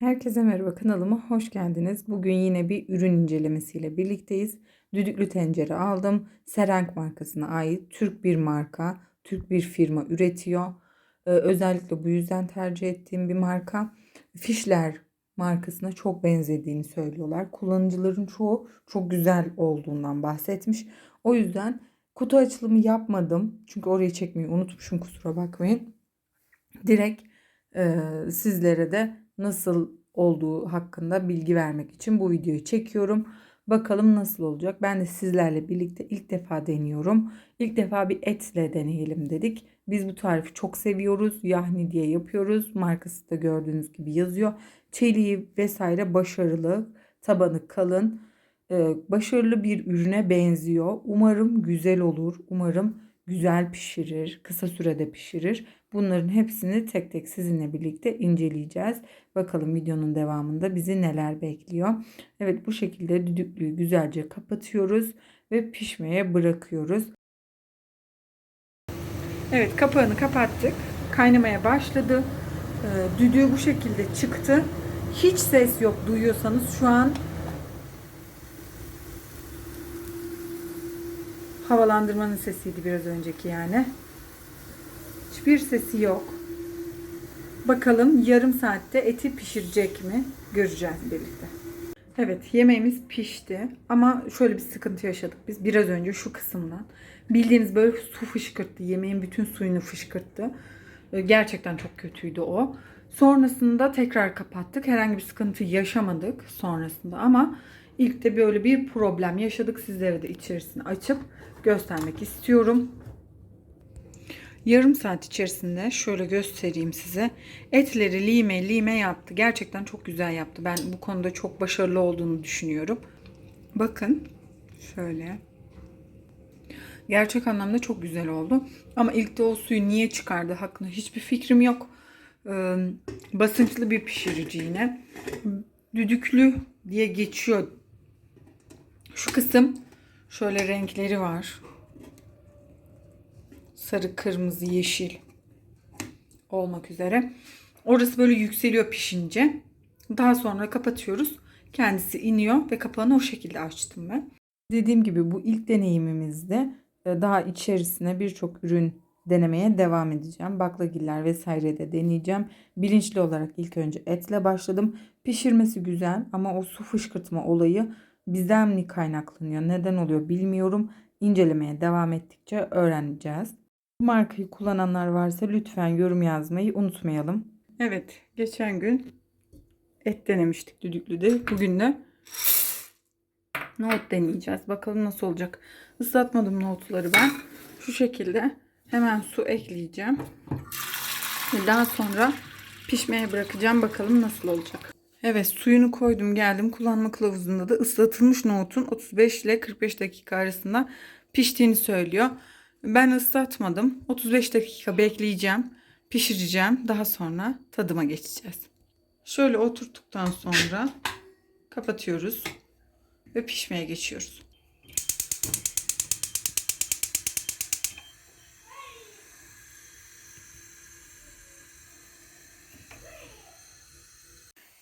Herkese merhaba kanalıma hoş geldiniz. Bugün yine bir ürün incelemesiyle birlikteyiz. Düdüklü tencere aldım. Serenk markasına ait Türk bir marka, Türk bir firma üretiyor. Ee, özellikle bu yüzden tercih ettiğim bir marka. Fişler markasına çok benzediğini söylüyorlar. Kullanıcıların çoğu çok güzel olduğundan bahsetmiş. O yüzden kutu açılımı yapmadım. Çünkü orayı çekmeyi unutmuşum kusura bakmayın. Direkt e, sizlere de nasıl olduğu hakkında bilgi vermek için bu videoyu çekiyorum. Bakalım nasıl olacak. Ben de sizlerle birlikte ilk defa deniyorum. İlk defa bir etle deneyelim dedik. Biz bu tarifi çok seviyoruz. Yahni diye yapıyoruz. Markası da gördüğünüz gibi yazıyor. Çeliği vesaire başarılı. Tabanı kalın. Ee, başarılı bir ürüne benziyor. Umarım güzel olur. Umarım güzel pişirir. Kısa sürede pişirir. Bunların hepsini tek tek sizinle birlikte inceleyeceğiz. Bakalım videonun devamında bizi neler bekliyor. Evet bu şekilde düdüklüyü güzelce kapatıyoruz ve pişmeye bırakıyoruz. Evet kapağını kapattık. Kaynamaya başladı. Ee, düdüğü bu şekilde çıktı. Hiç ses yok duyuyorsanız şu an havalandırmanın sesiydi biraz önceki yani. Hiçbir sesi yok. Bakalım yarım saatte eti pişirecek mi? Göreceğiz birlikte. Evet yemeğimiz pişti ama şöyle bir sıkıntı yaşadık biz biraz önce şu kısımdan. Bildiğiniz böyle su fışkırttı. Yemeğin bütün suyunu fışkırttı. Ee, Gerçekten çok kötüydü o. Sonrasında tekrar kapattık. Herhangi bir sıkıntı yaşamadık sonrasında ama ilk de böyle bir problem yaşadık. Sizlere de içerisini açıp göstermek istiyorum. Yarım saat içerisinde şöyle göstereyim size. Etleri lime lime yaptı. Gerçekten çok güzel yaptı. Ben bu konuda çok başarılı olduğunu düşünüyorum. Bakın şöyle. Gerçek anlamda çok güzel oldu. Ama ilk de o suyu niye çıkardı hakkında hiçbir fikrim yok. Ee, basınçlı bir pişirici yine. Düdüklü diye geçiyor. Şu kısım şöyle renkleri var sarı, kırmızı, yeşil olmak üzere. Orası böyle yükseliyor pişince. Daha sonra kapatıyoruz. Kendisi iniyor ve kapağını o şekilde açtım ben. Dediğim gibi bu ilk deneyimimizde e, daha içerisine birçok ürün denemeye devam edeceğim. Baklagiller vesaire de deneyeceğim. Bilinçli olarak ilk önce etle başladım. Pişirmesi güzel ama o su fışkırtma olayı bizden mi kaynaklanıyor, neden oluyor bilmiyorum. İncelemeye devam ettikçe öğreneceğiz. Bu markayı kullananlar varsa lütfen yorum yazmayı unutmayalım. Evet, geçen gün et denemiştik düdüklüde. Bugün de nohut deneyeceğiz. Bakalım nasıl olacak. Islatmadım nohutları ben. Şu şekilde hemen su ekleyeceğim. Daha sonra pişmeye bırakacağım. Bakalım nasıl olacak. Evet suyunu koydum geldim. Kullanma kılavuzunda da ıslatılmış nohutun 35 ile 45 dakika arasında piştiğini söylüyor. Ben ıslatmadım. 35 dakika bekleyeceğim. Pişireceğim. Daha sonra tadıma geçeceğiz. Şöyle oturttuktan sonra kapatıyoruz ve pişmeye geçiyoruz.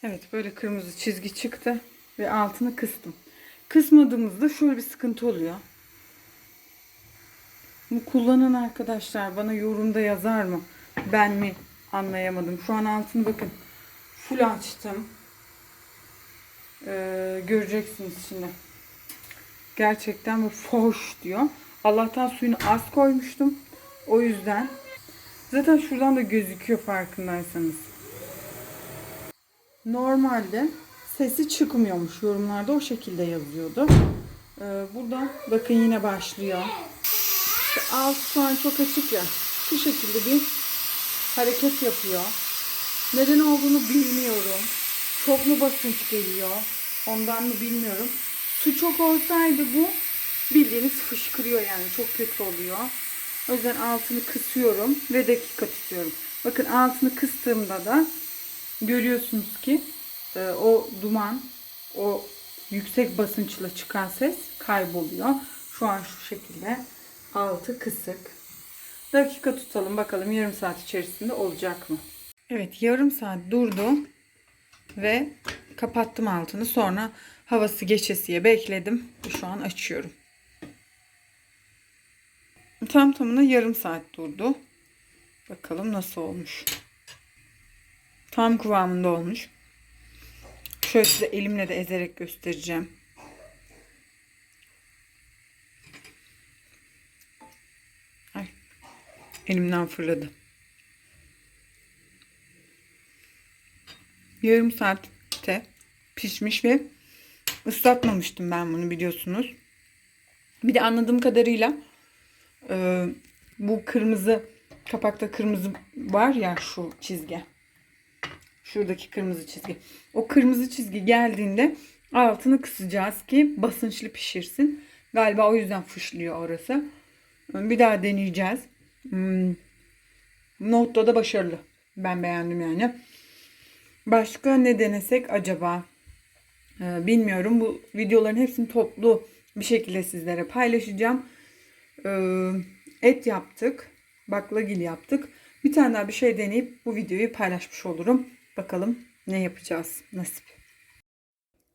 Evet böyle kırmızı çizgi çıktı ve altını kıstım. Kısmadığımızda şöyle bir sıkıntı oluyor. Bu kullanan arkadaşlar bana yorumda yazar mı? Ben mi anlayamadım. Şu an altını bakın. Full açtım. Ee, göreceksiniz şimdi. Gerçekten bu foş diyor. Allah'tan suyunu az koymuştum. O yüzden. Zaten şuradan da gözüküyor farkındaysanız. Normalde sesi çıkmıyormuş. Yorumlarda o şekilde yazıyordu. Ee, burada bakın yine başlıyor. İşte altı şu an çok açık ya. Şu şekilde bir hareket yapıyor. Neden olduğunu bilmiyorum. Çok mu basınç geliyor? Ondan mı bilmiyorum. Su çok olsaydı bu bildiğiniz fışkırıyor yani. Çok kötü oluyor. O yüzden altını kısıyorum ve dakika tutuyorum. Bakın altını kıstığımda da görüyorsunuz ki e, o duman, o yüksek basınçla çıkan ses kayboluyor. Şu an şu şekilde altı kısık. Dakika tutalım bakalım yarım saat içerisinde olacak mı? Evet yarım saat durdu. Ve kapattım altını. Sonra havası geçesiye bekledim. Şu an açıyorum. Tam tamına yarım saat durdu. Bakalım nasıl olmuş. Tam kıvamında olmuş. Şöyle size elimle de ezerek göstereceğim. Ay, elimden fırladı. Yarım saatte pişmiş ve ıslatmamıştım ben bunu biliyorsunuz. Bir de anladığım kadarıyla e, bu kırmızı kapakta kırmızı var ya şu çizgi. Şuradaki kırmızı çizgi. O kırmızı çizgi geldiğinde altını kısacağız ki basınçlı pişirsin. Galiba o yüzden fışlıyor orası. Bir daha deneyeceğiz. Hmm. Nohut'ta da başarılı. Ben beğendim yani. Başka ne denesek acaba? Ee, bilmiyorum. Bu videoların hepsini toplu bir şekilde sizlere paylaşacağım. Ee, et yaptık. Baklagil yaptık. Bir tane daha bir şey deneyip bu videoyu paylaşmış olurum. Bakalım ne yapacağız. Nasip.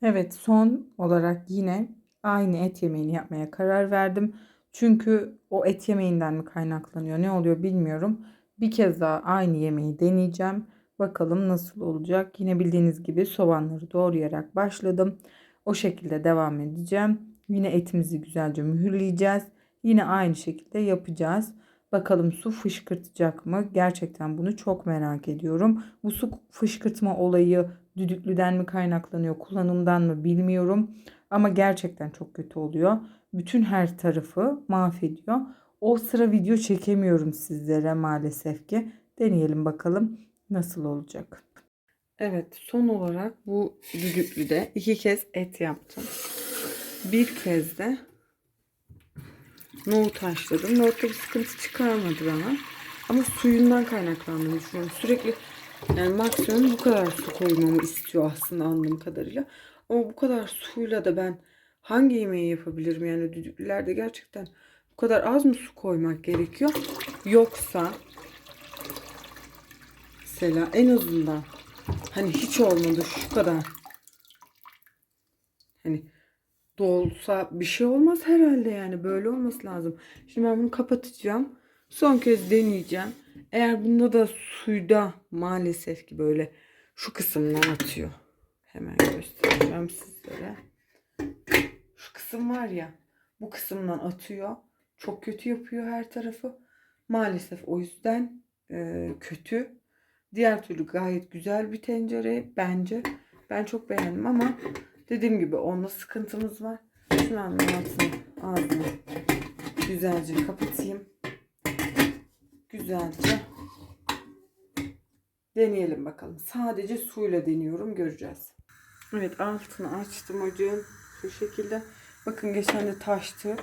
Evet son olarak yine aynı et yemeğini yapmaya karar verdim. Çünkü o et yemeğinden mi kaynaklanıyor ne oluyor bilmiyorum. Bir kez daha aynı yemeği deneyeceğim. Bakalım nasıl olacak. Yine bildiğiniz gibi soğanları doğrayarak başladım. O şekilde devam edeceğim. Yine etimizi güzelce mühürleyeceğiz. Yine aynı şekilde yapacağız. Bakalım su fışkırtacak mı? Gerçekten bunu çok merak ediyorum. Bu su fışkırtma olayı düdüklüden mi kaynaklanıyor, kullanımdan mı bilmiyorum. Ama gerçekten çok kötü oluyor. Bütün her tarafı mahvediyor. O sıra video çekemiyorum sizlere maalesef ki. Deneyelim bakalım nasıl olacak. Evet son olarak bu düdüklüde iki kez et yaptım. Bir kez de nohut haşladım. Nohutta bir sıkıntı çıkarmadı bana. Ama suyundan kaynaklandığını düşünüyorum. Sürekli yani maksimum bu kadar su koymamı istiyor aslında anladığım kadarıyla. Ama bu kadar suyla da ben hangi yemeği yapabilirim? Yani düdüklülerde gerçekten bu kadar az mı su koymak gerekiyor? Yoksa mesela en azından hani hiç olmadı şu kadar hani dolsa bir şey olmaz herhalde yani böyle olması lazım. Şimdi ben bunu kapatacağım. Son kez deneyeceğim. Eğer bunda da suyda maalesef ki böyle şu kısımdan atıyor. Hemen göstereceğim sizlere. Şu kısım var ya bu kısımdan atıyor. Çok kötü yapıyor her tarafı. Maalesef o yüzden e, kötü. Diğer türlü gayet güzel bir tencere bence. Ben çok beğendim ama dediğim gibi onda sıkıntımız var. Şunu altını ağzını güzelce kapatayım. Güzelce deneyelim bakalım. Sadece suyla deniyorum göreceğiz. Evet altını açtım ocağın şu şekilde. Bakın geçen de taştı.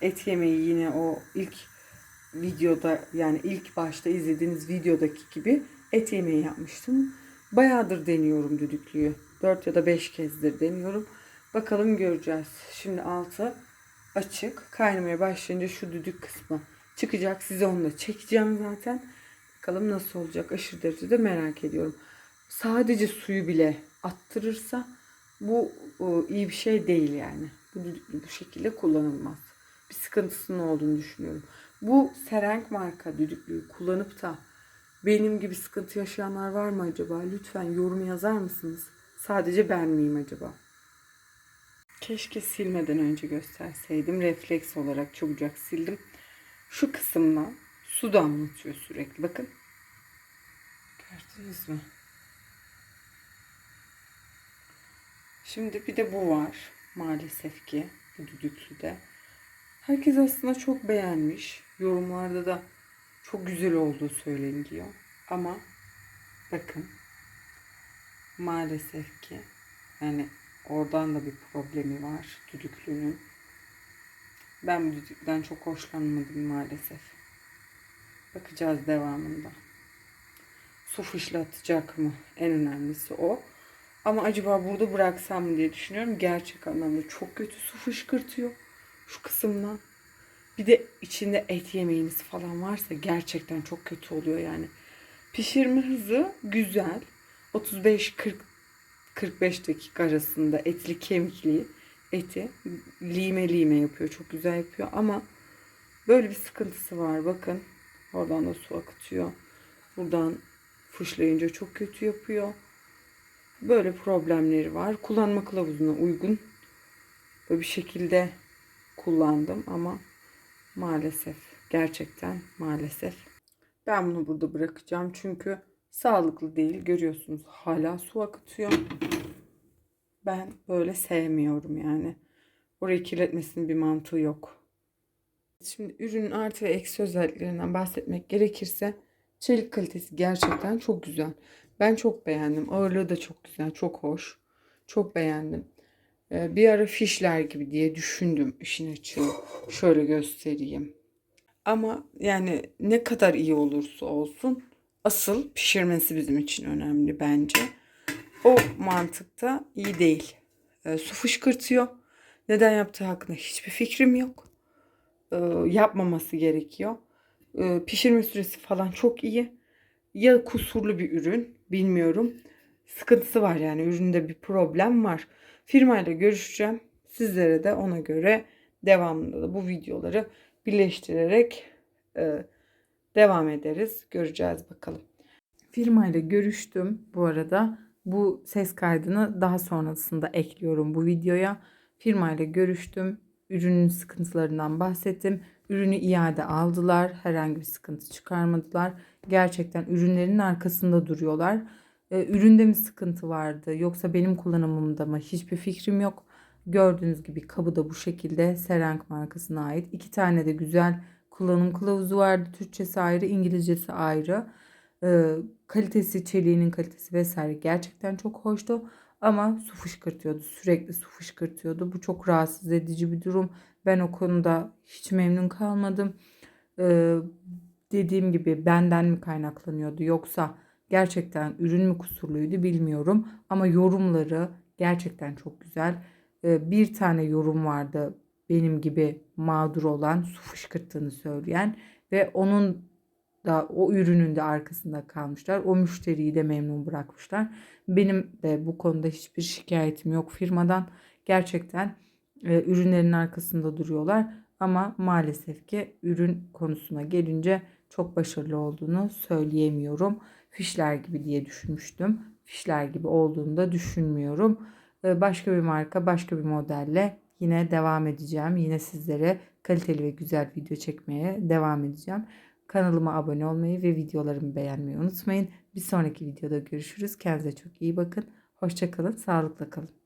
Et yemeği yine o ilk videoda yani ilk başta izlediğiniz videodaki gibi et yemeği yapmıştım. Bayağıdır deniyorum düdüklüyü. 4 ya da 5 kezdir deniyorum. Bakalım göreceğiz. Şimdi altı açık. Kaynamaya başlayınca şu düdük kısmı çıkacak. Size onu da çekeceğim zaten. Bakalım nasıl olacak. Aşırı derecede merak ediyorum. Sadece suyu bile attırırsa bu iyi bir şey değil yani. Bu düdüklü bu şekilde kullanılmaz. Bir sıkıntısının olduğunu düşünüyorum. Bu Serenk marka düdüklüyü kullanıp da benim gibi sıkıntı yaşayanlar var mı acaba? Lütfen yorum yazar mısınız? Sadece ben miyim acaba? Keşke silmeden önce gösterseydim. Refleks olarak çabucak sildim. Şu kısımdan su damlatıyor sürekli. Bakın. Gördünüz mü? Şimdi bir de bu var. Maalesef ki bu düdüklüde. Herkes aslında çok beğenmiş. Yorumlarda da çok güzel olduğu söyleniliyor. Ama bakın maalesef ki yani oradan da bir problemi var düdüklünün. Ben bu düdükten çok hoşlanmadım maalesef. Bakacağız devamında. Su fışlatacak mı? En önemlisi o. Ama acaba burada bıraksam mı diye düşünüyorum. Gerçek anlamda çok kötü su fışkırtıyor. Şu kısımdan. Bir de içinde et yemeğiniz falan varsa gerçekten çok kötü oluyor yani. Pişirme hızı güzel. 35-40 45 dakika arasında etli kemikli eti lime lime yapıyor. Çok güzel yapıyor ama böyle bir sıkıntısı var. Bakın oradan da su akıtıyor. Buradan fışlayınca çok kötü yapıyor. Böyle problemleri var. Kullanma kılavuzuna uygun böyle bir şekilde kullandım ama maalesef gerçekten maalesef ben bunu burada bırakacağım çünkü sağlıklı değil görüyorsunuz hala su akıtıyor. Ben böyle sevmiyorum yani. Orayı kirletmesinin bir mantığı yok. Şimdi ürünün artı ve eksi özelliklerinden bahsetmek gerekirse çelik kalitesi gerçekten çok güzel. Ben çok beğendim. Ağırlığı da çok güzel çok hoş. Çok beğendim. Ee, bir ara fişler gibi diye düşündüm işin açığı. Şöyle göstereyim. Ama yani ne kadar iyi olursa olsun asıl pişirmesi bizim için önemli bence. O mantıkta iyi değil. E, su fışkırtıyor. Neden yaptığı hakkında hiçbir fikrim yok. E, yapmaması gerekiyor. E, pişirme süresi falan çok iyi. Ya kusurlu bir ürün bilmiyorum. Sıkıntısı var yani üründe bir problem var. Firmayla görüşeceğim. Sizlere de ona göre devamında da bu videoları birleştirerek e, devam ederiz. Göreceğiz bakalım. Firmayla görüştüm bu arada. Bu ses kaydını daha sonrasında ekliyorum bu videoya. Firmayla görüştüm. Ürünün sıkıntılarından bahsettim. Ürünü iade aldılar. Herhangi bir sıkıntı çıkarmadılar. Gerçekten ürünlerin arkasında duruyorlar. Ee, üründe mi sıkıntı vardı yoksa benim kullanımımda mı hiçbir fikrim yok. Gördüğünüz gibi kabı da bu şekilde Serenk markasına ait. İki tane de güzel kullanım kılavuzu vardı. Türkçesi ayrı, İngilizcesi ayrı. Ee, kalitesi, çeliğinin kalitesi vesaire gerçekten çok hoştu. Ama su fışkırtıyordu. Sürekli su fışkırtıyordu. Bu çok rahatsız edici bir durum. Ben o konuda hiç memnun kalmadım. Ee, dediğim gibi benden mi kaynaklanıyordu yoksa gerçekten ürün mü kusurluydu bilmiyorum. Ama yorumları gerçekten çok güzel. Ee, bir tane yorum vardı benim gibi mağdur olan su fışkırttığını söyleyen ve onun da o ürünün de arkasında kalmışlar. O müşteriyi de memnun bırakmışlar. Benim de bu konuda hiçbir şikayetim yok firmadan. Gerçekten e, ürünlerin arkasında duruyorlar. Ama maalesef ki ürün konusuna gelince çok başarılı olduğunu söyleyemiyorum. Fişler gibi diye düşünmüştüm. Fişler gibi olduğunu da düşünmüyorum. E, başka bir marka, başka bir modelle yine devam edeceğim. Yine sizlere kaliteli ve güzel video çekmeye devam edeceğim. Kanalıma abone olmayı ve videolarımı beğenmeyi unutmayın. Bir sonraki videoda görüşürüz. Kendinize çok iyi bakın. Hoşçakalın, sağlıkla kalın.